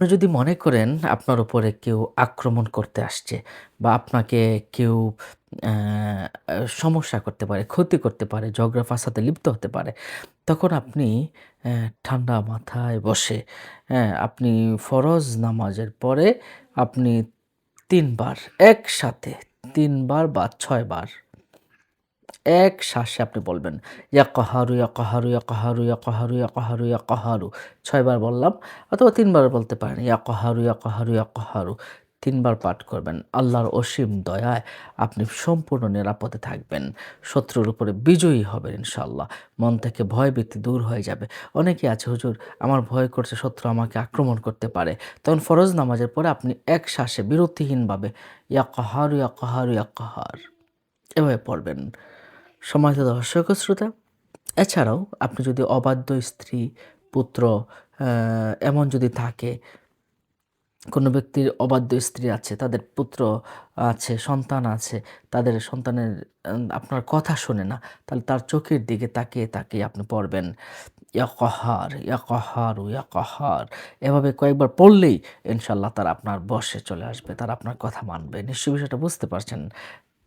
আপনি যদি মনে করেন আপনার উপরে কেউ আক্রমণ করতে আসছে বা আপনাকে কেউ সমস্যা করতে পারে, ক্ষতি করতে পারে, ঝগড়া ফাসাদে লিপ্ত হতে পারে, তখন আপনি ঠান্ডা মাথায় বসে, হ্যাঁ? আপনি ফরজ নামাজের পরে আপনি তিনবার একসাথে তিনবার বা ৬ বার এক শ্বাসে আপনি বলবেন, ইয়া কাহারু, ইয়া কাহারু, ইয়া কাহারু, ইয়া কাহারু, ইয়া কাহারু, ইয়া কাহারু ৬ বার বললাম অথবা তিনবার বলতে পারেন। ইয়া কাহারু, ইয়া কহারু ইয়া কাহারু ৩ বার পাঠ করবেন। আল্লাহর অসীম দয়ায় আপনি সম্পূর্ণ নিরাপদে থাকবেন। শত্রুর উপরে বিজয়ী হবেন ইনশাল্লাহ মন থেকে ভয়-ভীতি দূর হয়ে যাবে। অনেকেই আছে হুজুর আমার ভয় করছে শত্রু আমাকে আক্রমণ করতে পারে। তখন ফরজ নামাজের পরে আপনি এক শ্বাসে বিরতিহীনভাবে ইয়া কাহারু, ইয়া কাহারু, ইয়া কাহার এভাবে পড়বেন। সম্মানিত দর্শক শ্রোতা, এছাড়াও আপনি যদি অবাধ্য স্ত্রী, পুত্র এমন যদি থাকে, কোনো ব্যক্তির অবাধ্য স্ত্রী আছে, তাদের পুত্র আছে, সন্তান আছে, তাদের সন্তানের আপনার কথা শোনে না, তাহলে তার চোখের দিকে তাকিয়ে, তাকিয়ে আপনি পড়বেন। ইয়া কাহার, ইয়া কাহারু, ইয়া কাহার এভাবে কয়েকবার পড়লেই ইনশাআল্লাহ তারা আপনার বশে চলে আসবে। তারা আপনার কথা মানবে। নিশ্চয়ই বিষয়টা বুঝতে পারছেন।